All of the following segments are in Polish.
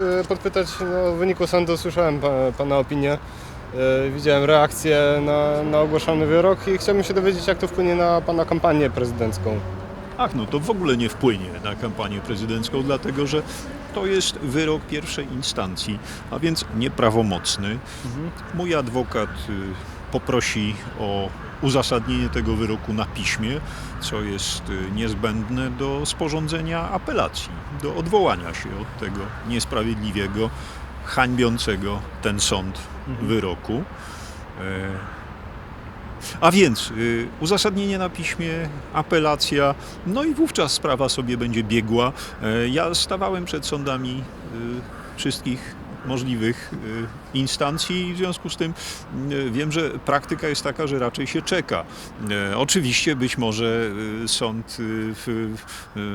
E, Podpytać no, w wyniku sądu słyszałem pa, Pana opinię, e, widziałem reakcję na, na ogłoszony wyrok i chciałbym się dowiedzieć, jak to wpłynie na Pana kampanię prezydencką. Ach, no to w ogóle nie wpłynie na kampanię prezydencką, dlatego że to jest wyrok pierwszej instancji, a więc nieprawomocny. Mój adwokat y, poprosi o uzasadnienie tego wyroku na piśmie, co jest y, niezbędne do sporządzenia apelacji, do odwołania się od tego niesprawiedliwego, hańbiącego ten sąd wyroku. E, a więc y, uzasadnienie na piśmie, apelacja, no i wówczas sprawa sobie będzie biegła. E, ja stawałem przed sądami y, wszystkich możliwych y, instancji i w związku z tym y, wiem, że praktyka jest taka, że raczej się czeka. E, Oczywiście być może y, sąd y, w,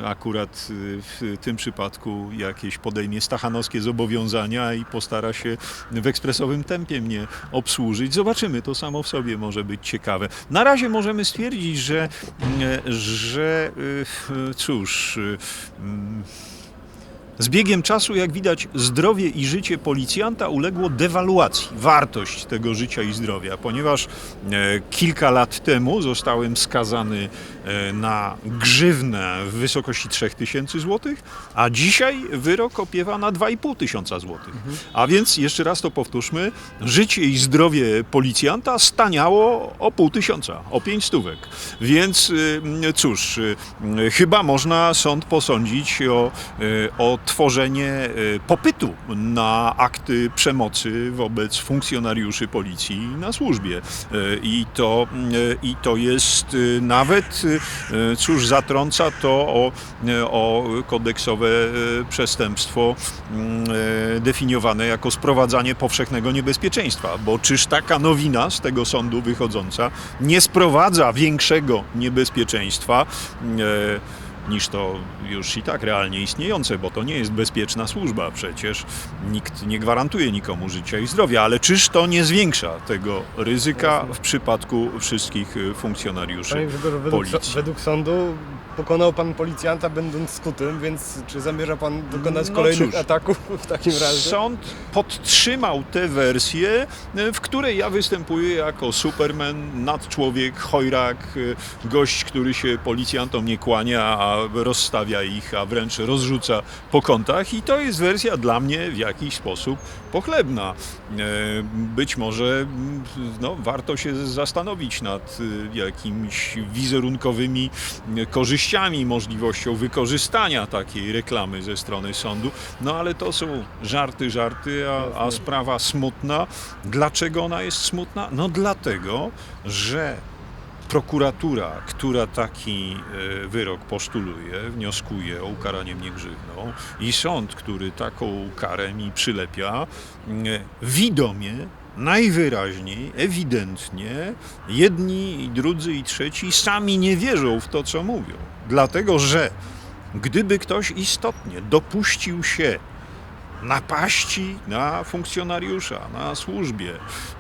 akurat y, w tym przypadku jakieś podejmie stachanowskie zobowiązania i postara się w ekspresowym tempie mnie obsłużyć. Zobaczymy, to samo w sobie może być ciekawe. Na razie możemy stwierdzić, że, że y, cóż, y, mm, z biegiem czasu, jak widać, zdrowie i życie policjanta uległo dewaluacji, wartość tego życia i zdrowia, ponieważ e, kilka lat temu zostałem skazany e, na grzywnę w wysokości 3000 zł, a dzisiaj wyrok opiewa na 2500 tysiąca złotych. A więc, jeszcze raz to powtórzmy, życie i zdrowie policjanta staniało o pół tysiąca, o pięć stówek. Więc y, cóż, y, chyba można sąd posądzić o, y, o tworzenie y, popytu na akty przemocy wobec funkcjonariuszy policji na służbie. Y, I to, y, i to jest nawet, cóż, zatrąca to o, o kodeksowe przestępstwo definiowane jako sprowadzanie powszechnego niebezpieczeństwa. Bo czyż taka nowina z tego sądu wychodząca nie sprowadza większego niebezpieczeństwa? Niż to już i tak realnie istniejące, bo to nie jest bezpieczna służba przecież. Nikt nie gwarantuje nikomu życia i zdrowia, ale czyż to nie zwiększa tego ryzyka w przypadku wszystkich y, funkcjonariuszy według, policji? według sądu pokonał Pan policjanta będąc skutym, więc czy zamierza Pan dokonać No kolejnych cóż. ataków w takim razie? Sąd podtrzymał tę wersję, w której ja występuję jako Superman, nadczłowiek, chojrak, gość, który się policjantom nie kłania, a rozstawia ich, a wręcz rozrzuca po kątach i to jest wersja dla mnie w jakiś sposób pochlebna. E, Być może mm, no, warto się zastanowić nad y, jakimiś wizerunkowymi y, korzyściami, możliwością wykorzystania takiej reklamy ze strony sądu. No ale to są żarty, żarty, a, a sprawa smutna. Dlaczego ona jest smutna? No dlatego, że prokuratura, która taki e, wyrok postuluje, wnioskuje o ukaranie mnie grzywną i sąd, który taką karę mi przylepia, e, widomie najwyraźniej, ewidentnie, jedni, i drudzy i trzeci sami nie wierzą w to, co mówią. Dlatego, że gdyby ktoś istotnie dopuścił się napaści na funkcjonariusza, na służbie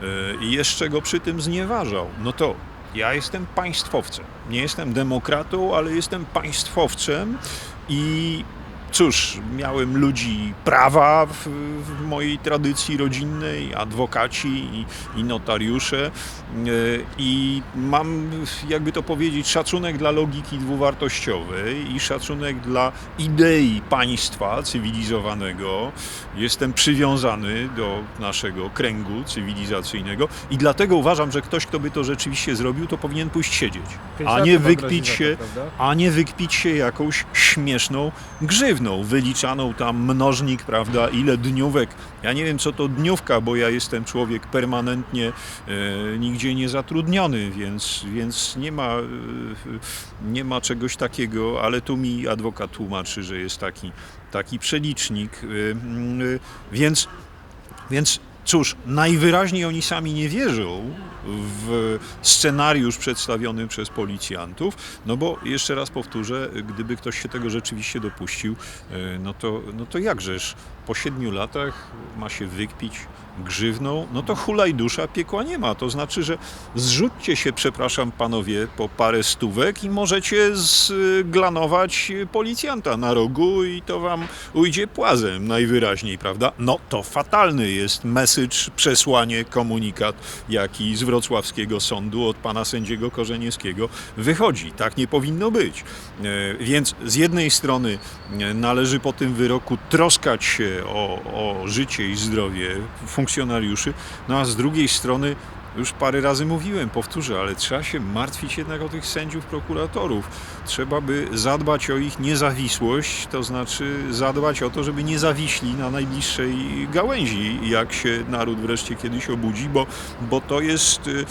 yy, i jeszcze go przy tym znieważał, no to ja jestem państwowcem. Nie jestem demokratą, ale jestem państwowcem i cóż, miałem ludzi prawa w, w mojej tradycji rodzinnej, adwokaci i, i notariusze yy, i mam, jakby to powiedzieć, szacunek dla logiki dwuwartościowej i szacunek dla idei państwa cywilizowanego. Jestem przywiązany do naszego kręgu cywilizacyjnego i dlatego uważam, że ktoś, kto by to rzeczywiście zrobił, to powinien pójść siedzieć, a nie wykpić się, a nie wykpić się jakąś śmieszną grzywną, wyliczaną tam mnożnik, prawda, ile dniówek. Ja nie wiem, co to dniówka, bo ja jestem człowiek permanentnie e, nigdzie nie zatrudniony, więc, więc nie, ma, e, nie ma czegoś takiego, ale tu mi adwokat tłumaczy, że jest taki, taki przelicznik, e, e, więc, więc Cóż, najwyraźniej oni sami nie wierzą w scenariusz przedstawiony przez policjantów, no bo jeszcze raz powtórzę, gdyby ktoś się tego rzeczywiście dopuścił, e, no to, no to jakżeż po siedmiu latach ma się wykpić grzywną, no to hulaj dusza, piekła nie ma. To znaczy, że zrzućcie się, przepraszam panowie, po parę stówek i możecie zglanować policjanta na rogu i to wam ujdzie płazem najwyraźniej, prawda? No to fatalny jest przesłanie, komunikat, jaki z wrocławskiego sądu od pana sędziego Korzeniewskiego wychodzi. Tak nie powinno być. E, Więc z jednej strony e, należy po tym wyroku troskać się o, o życie i zdrowie funkcjonariuszy, no a z drugiej strony już parę razy mówiłem, powtórzę, ale trzeba się martwić jednak o tych sędziów, prokuratorów. Trzeba by zadbać o ich niezawisłość, to znaczy zadbać o to, żeby nie zawiśli na najbliższej gałęzi, jak się naród wreszcie kiedyś obudzi, bo, bo to, jest, y,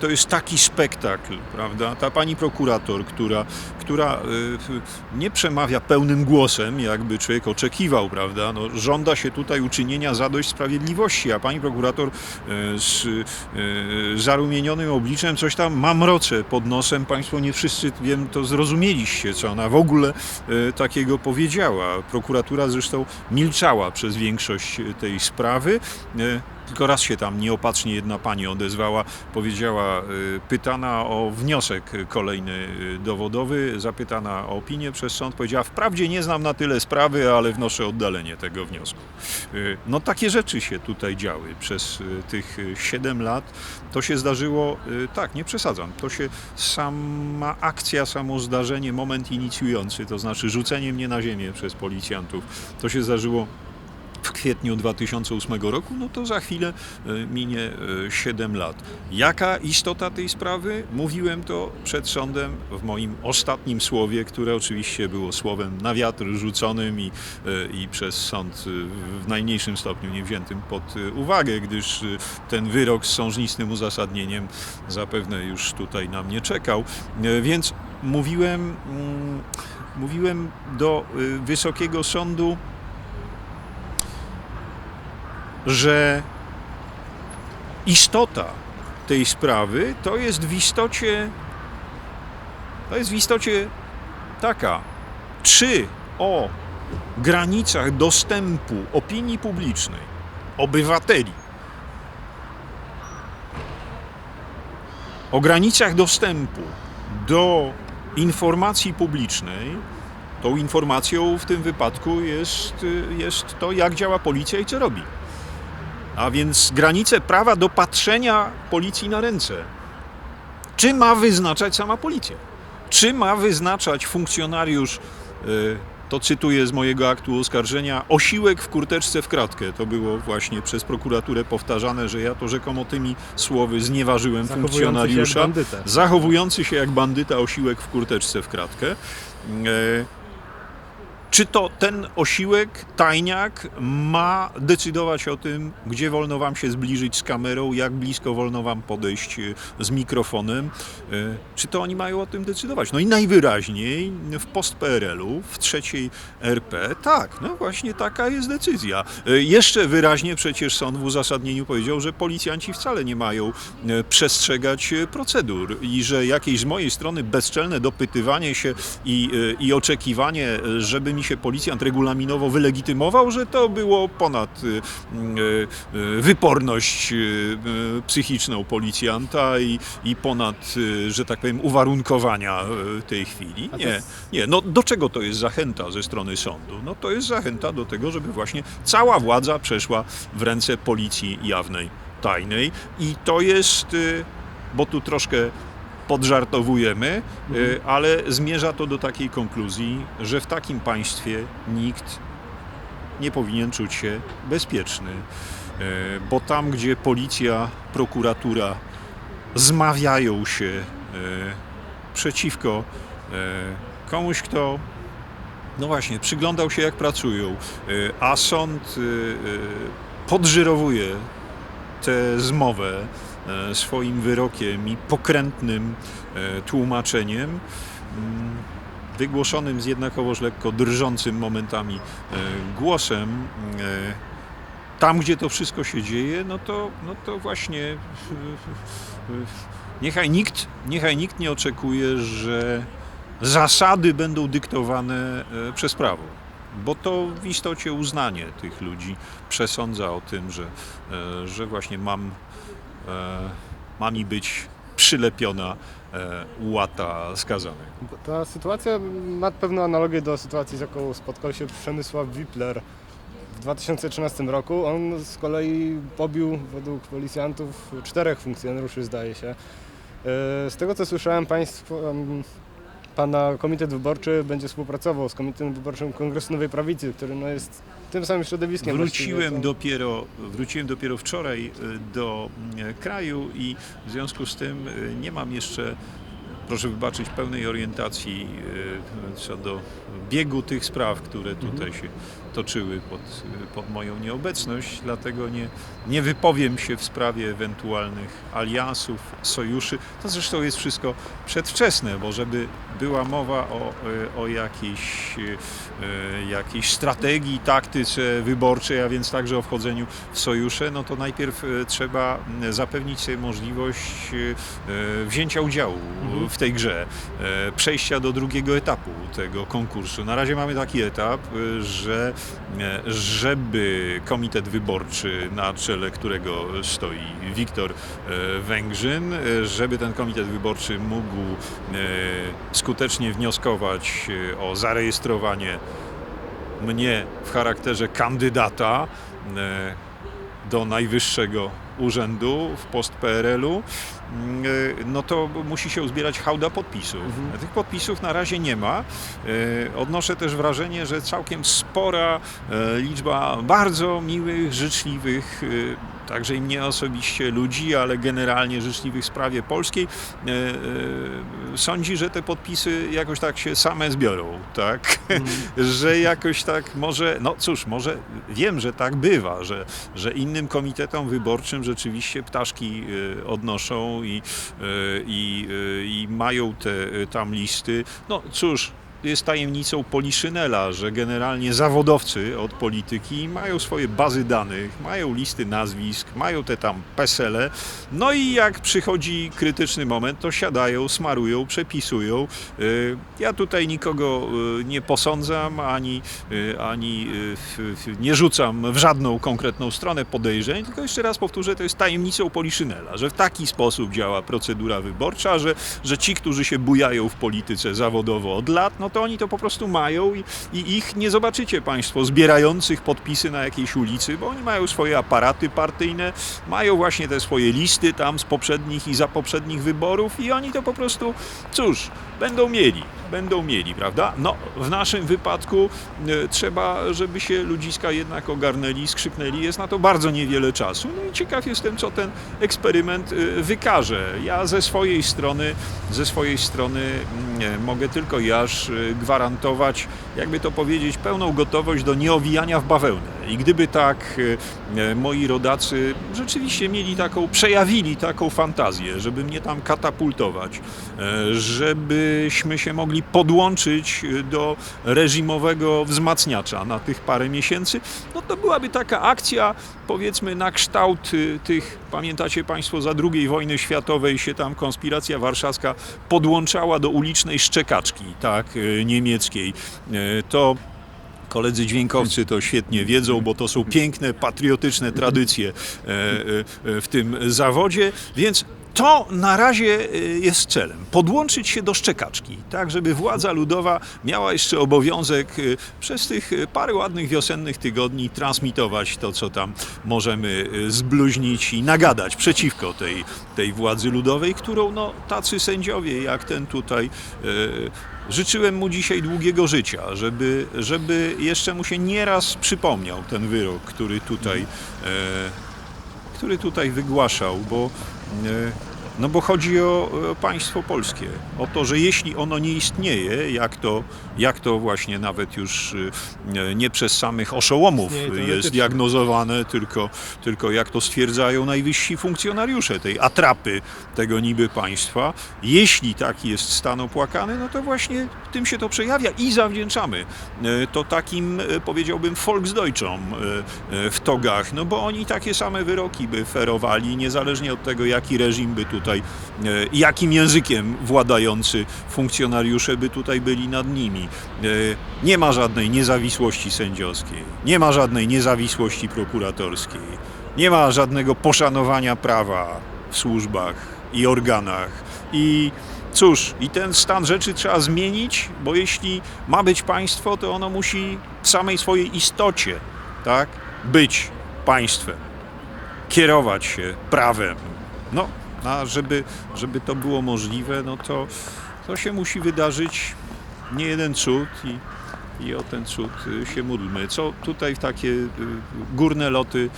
to jest taki spektakl, prawda? Ta pani prokurator, która, która y, nie przemawia pełnym głosem, jakby człowiek oczekiwał, prawda? No, żąda się tutaj uczynienia zadość sprawiedliwości, a pani prokurator y, z zarumienionym obliczem coś tam mamrocze pod nosem. Państwo nie wszyscy, wiem, to zrozumieliście, co ona w ogóle y, takiego powiedziała. Prokuratura zresztą milczała przez większość tej sprawy. Tylko raz się tam nieopatrznie jedna pani odezwała, powiedziała, y, pytana o wniosek kolejny y, dowodowy, zapytana o opinię przez sąd, powiedziała, wprawdzie nie znam na tyle sprawy, ale wnoszę oddalenie tego wniosku. Y, No takie rzeczy się tutaj działy przez tych 7 lat. To się zdarzyło, tak, nie przesadzam, to się sama akcja, samo zdarzenie, moment inicjujący, to znaczy rzucenie mnie na ziemię przez policjantów, to się zdarzyło w kwietniu 2008 roku, no to za chwilę y, minie y, 7 lat. Jaka istota tej sprawy? Mówiłem to przed sądem w moim ostatnim słowie, które oczywiście było słowem na wiatr rzuconym i, y, i przez sąd w najmniejszym stopniu nie wziętym pod uwagę, gdyż ten wyrok z sążnistym uzasadnieniem zapewne już tutaj na mnie czekał. Więc mówiłem, mm, mówiłem do Wysokiego Sądu, że istota tej sprawy to jest w istocie to jest w istocie taka, czy o granicach dostępu opinii publicznej, obywateli, o granicach dostępu do informacji publicznej, tą informacją w tym wypadku jest, jest to, jak działa policja i co robi. A więc granice prawa do patrzenia policji na ręce. Czy ma wyznaczać sama policja? Czy ma wyznaczać funkcjonariusz, y, to cytuję z mojego aktu oskarżenia, osiłek w kurteczce w kratkę? To było właśnie przez prokuraturę powtarzane, że ja to rzekomo tymi słowy znieważyłem Zachowujący się jak funkcjonariusza bandyta. zachowujący się jak bandyta osiłek w kurteczce w kratkę. Czy to ten osiłek, tajniak, ma decydować o tym, gdzie wolno wam się zbliżyć z kamerą, jak blisko wolno wam podejść e, z mikrofonem? E, Czy to oni mają o tym decydować? No i najwyraźniej w post-PRL-u, w trzeciej RP, tak, no właśnie taka jest decyzja. E, Jeszcze wyraźnie przecież sąd w uzasadnieniu powiedział, że policjanci wcale nie mają przestrzegać procedur i że jakieś z mojej strony bezczelne dopytywanie się i, i oczekiwanie, żeby mi się policjant regulaminowo wylegitymował, że to było ponad e, e, e, wyporność psychiczną policjanta i, i ponad, że tak powiem, uwarunkowania tej chwili. Nie, nie. No do czego to jest zachęta ze strony sądu? No to jest zachęta do tego, żeby właśnie cała władza przeszła w ręce policji jawnej, tajnej i to jest, y, bo tu troszkę podżartowujemy, y, ale zmierza to do takiej konkluzji, że w takim państwie nikt nie powinien czuć się bezpieczny, y, bo tam, gdzie policja, prokuratura zmawiają się y, przeciwko komuś, kto no właśnie, przyglądał się jak pracują, a sąd podżyrowuje tę zmowę e, swoim wyrokiem i pokrętnym e, tłumaczeniem, mm, wygłoszonym z jednakowoż lekko drżącym momentami e, głosem. e, Tam, gdzie to wszystko się dzieje, no to, no to właśnie e, e, niechaj nikt, niechaj nikt nie oczekuje, że zasady będą dyktowane e, przez prawo. bo to w istocie uznanie tych ludzi przesądza o tym, że, e, że właśnie mam, e, ma mi być przylepiona e, łata skazanych. Ta sytuacja ma pewną analogię do sytuacji, z jaką spotkał się Przemysław Wipler w 2013 roku. On z kolei pobił według policjantów czterech funkcjonariuszy, zdaje się. E, Z tego co słyszałem, państwo, pana komitet wyborczy będzie współpracował z komitetem wyborczym Kongresu Nowej Prawicy, który no jest tym samym środowiskiem. Wróciłem dopiero, wróciłem dopiero wczoraj e, do e, kraju i w związku z tym e, nie mam jeszcze, proszę wybaczyć, pełnej orientacji co do biegu tych spraw, które tutaj się toczyły pod, pod moją nieobecność, dlatego nie, nie wypowiem się w sprawie ewentualnych aliansów, sojuszy. To zresztą jest wszystko przedwczesne, bo żeby była mowa o, e, o jakiejś, e, jakiejś strategii, taktyce wyborczej, a więc także o wchodzeniu w sojusze, no to najpierw e, trzeba zapewnić sobie możliwość wzięcia udziału Mhm. w tej grze, przejścia do drugiego etapu tego konkursu. Na razie mamy taki etap, że żeby komitet wyborczy, na czele którego stoi Wiktor e, Węgrzyn, e, żeby ten komitet wyborczy mógł e, skutecznie wnioskować e, o zarejestrowanie mnie w charakterze kandydata e, do najwyższego urzędu w post PRL-u, e, no to musi się uzbierać hałda podpisów. Mhm. Tych podpisów na razie nie ma. E, Odnoszę też wrażenie, że całkiem spora e, liczba bardzo miłych, życzliwych, także i mnie osobiście ludzi, ale generalnie życzliwych w sprawie polskiej, e, e, sądzi, że te podpisy jakoś tak się same zbiorą, tak? że jakoś tak może, no cóż, może wiem, że tak bywa, że, że innym komitetom wyborczym rzeczywiście ptaszki e, odnoszą i, i, i mają te tam listy. No cóż, jest tajemnicą Poliszynela, że generalnie zawodowcy od polityki mają swoje bazy danych, mają listy nazwisk, mają te tam pesele, no i jak przychodzi krytyczny moment, to siadają, smarują, przepisują. Y, Ja tutaj nikogo y, nie posądzam, ani, y, ani nie rzucam w żadną konkretną stronę podejrzeń, tylko jeszcze raz powtórzę, to jest tajemnicą Poliszynela, że w taki sposób działa procedura wyborcza, że, że ci, którzy się bujają w polityce zawodowo od lat, no to oni to po prostu mają i, i ich nie zobaczycie Państwo zbierających podpisy na jakiejś ulicy, bo oni mają swoje aparaty partyjne, mają właśnie te swoje listy tam z poprzednich i za poprzednich wyborów i oni to po prostu, cóż, będą mieli, będą mieli, prawda? No, w naszym wypadku e, trzeba, żeby się ludziska jednak ogarnęli, skrzyknęli, jest na to bardzo niewiele czasu. No i ciekaw jestem, co ten eksperyment e, wykaże. Ja ze swojej strony, ze swojej strony e, mogę tylko jaż gwarantować, jakby to powiedzieć, pełną gotowość do nieowijania w bawełnę. I gdyby tak e, e, moi rodacy rzeczywiście mieli taką, przejawili taką fantazję, żeby mnie tam katapultować, e, żebyśmy się mogli podłączyć do reżimowego wzmacniacza na tych parę miesięcy, no to byłaby taka akcja, powiedzmy, na kształt y, tych, pamiętacie Państwo, za II wojny światowej się tam konspiracja warszawska podłączała do ulicznej szczekaczki, tak, y, niemieckiej. Y, To Koledzy dźwiękowcy to świetnie wiedzą, bo to są piękne, patriotyczne tradycje e, e, w tym zawodzie, więc to na razie e, jest celem. Podłączyć się do szczekaczki, tak żeby władza ludowa miała jeszcze obowiązek e, przez tych e, parę ładnych wiosennych tygodni transmitować to, co tam możemy zbluźnić i nagadać przeciwko tej, tej władzy ludowej, którą no, tacy sędziowie jak ten tutaj Życzyłem mu dzisiaj długiego życia, żeby, żeby jeszcze mu się nieraz przypomniał ten wyrok, który tutaj, e, który tutaj wygłaszał, bo, no bo chodzi o, o państwo polskie. O to, że jeśli ono nie istnieje, jak to, jak to właśnie nawet już e, nie przez samych oszołomów jest diagnozowane, tylko, tylko jak to stwierdzają najwyżsi funkcjonariusze tej atrapy tego niby państwa. Jeśli taki jest stan opłakany, no to właśnie tym się to przejawia i zawdzięczamy e, to takim, e, powiedziałbym, Volksdeutschom e, w togach, no bo oni takie same wyroki by ferowali, niezależnie od tego, jaki reżim by tutaj jakim językiem władający funkcjonariusze by tutaj byli nad nimi. Nie ma żadnej niezawisłości sędziowskiej, nie ma żadnej niezawisłości prokuratorskiej, nie ma żadnego poszanowania prawa w służbach i organach. I cóż, i ten stan rzeczy trzeba zmienić, bo jeśli ma być państwo, to ono musi w samej swojej istocie, tak, być państwem, kierować się prawem. No, a żeby, żeby to było możliwe, no to, to się musi wydarzyć nie jeden cud i, i o ten cud y, się módlmy. Co tutaj w takie y, górne loty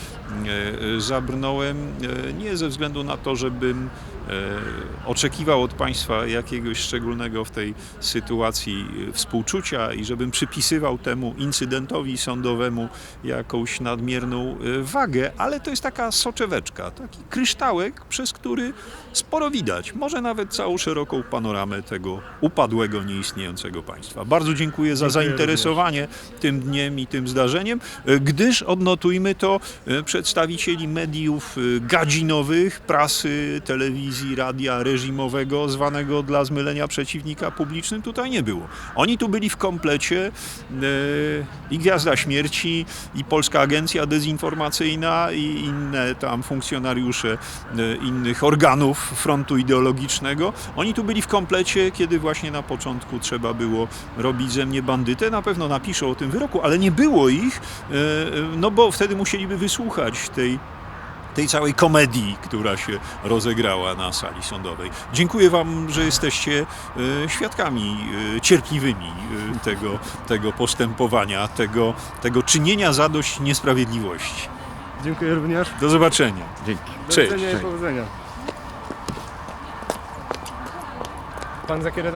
y, zabrnąłem, nie ze względu na to, żebym oczekiwał od Państwa jakiegoś szczególnego w tej sytuacji y, współczucia i żebym przypisywał temu incydentowi sądowemu jakąś nadmierną y, wagę, ale to jest taka soczeweczka, taki kryształek, przez który sporo widać, może nawet całą szeroką panoramę tego upadłego, nieistniejącego państwa. Bardzo dziękuję za Dziękuję zainteresowanie tym dniem i tym zdarzeniem, y, gdyż odnotujmy to y, przedstawicieli mediów y, gadzinowych, prasy, telewizji, radia reżimowego, zwanego dla zmylenia przeciwnika publicznym, tutaj nie było. Oni tu byli w komplecie i Gwiazda Śmierci, i Polska Agencja Dezinformacyjna, i inne tam funkcjonariusze innych organów frontu ideologicznego. Oni tu byli w komplecie, kiedy właśnie na początku trzeba było robić ze mnie bandytę. Na pewno napiszą o tym wyroku, ale nie było ich, y, no bo wtedy musieliby wysłuchać tej tej całej komedii, która się rozegrała na sali sądowej. Dziękuję Wam, że jesteście e, świadkami e, cierpliwymi e, tego, tego postępowania, tego, tego czynienia zadość niesprawiedliwości. Dziękuję również. Do zobaczenia. Dzięki. Do Cześć. widzenia i Cześć. powodzenia. Pan Zakiera